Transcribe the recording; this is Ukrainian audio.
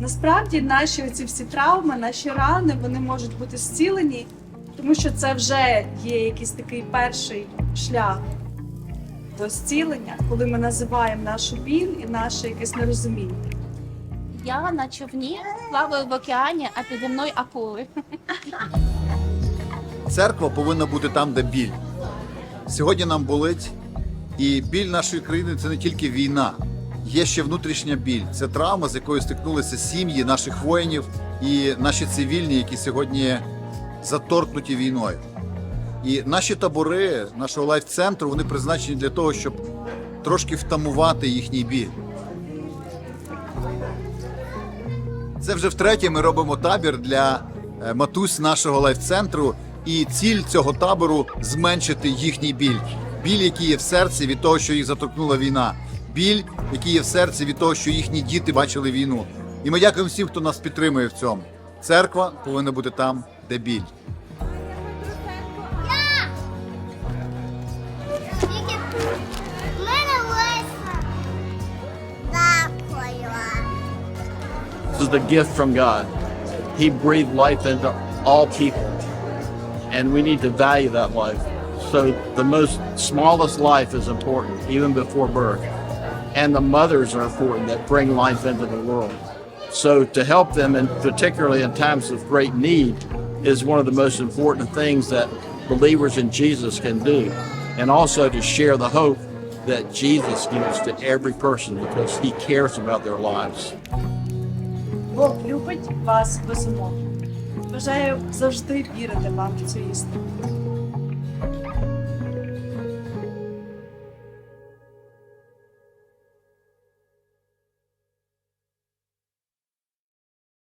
Насправді наші оці всі травми, наші рани, вони можуть бути зцілені, тому що це вже є якийсь такий перший шлях до зцілення, коли ми називаємо нашу біль і наше якесь нерозуміння. Я на човні плаваю в океані, а піді мною акули. Церква повинна бути там, де біль. Сьогодні нам болить, і біль нашої країни це не тільки війна, є ще внутрішня біль. Це травма, з якою стикнулися сім'ї наших воїнів і наші цивільні, які сьогодні заторкнуті війною. І наші табори нашого лайф-центру вони призначені для того, щоб трошки втамувати їхній біль. Це вже втретє ми робимо табір для е, матусь нашого лайф-центру. І ціль цього табору зменшити їхній біль. Біль, який є в серці від того, що їх заторкнула війна. Біль, який є в серці від того, що їхні діти бачили війну. І ми дякуємо всім, хто нас підтримує в цьому. Церква повинна бути там, де біль. This is the gift from God. He breathed life into all people. And we need to value that life. So the most smallest life is important, even before birth. And the mothers are important that bring life into the world. So to help them, and particularly in times of great need, is one of the most important things that believers in Jesus can do. And also to share the hope that Jesus gives to every person because he cares about their lives. Бог любить вас безумовно. Бажаю завжди вірити вам в цю істину.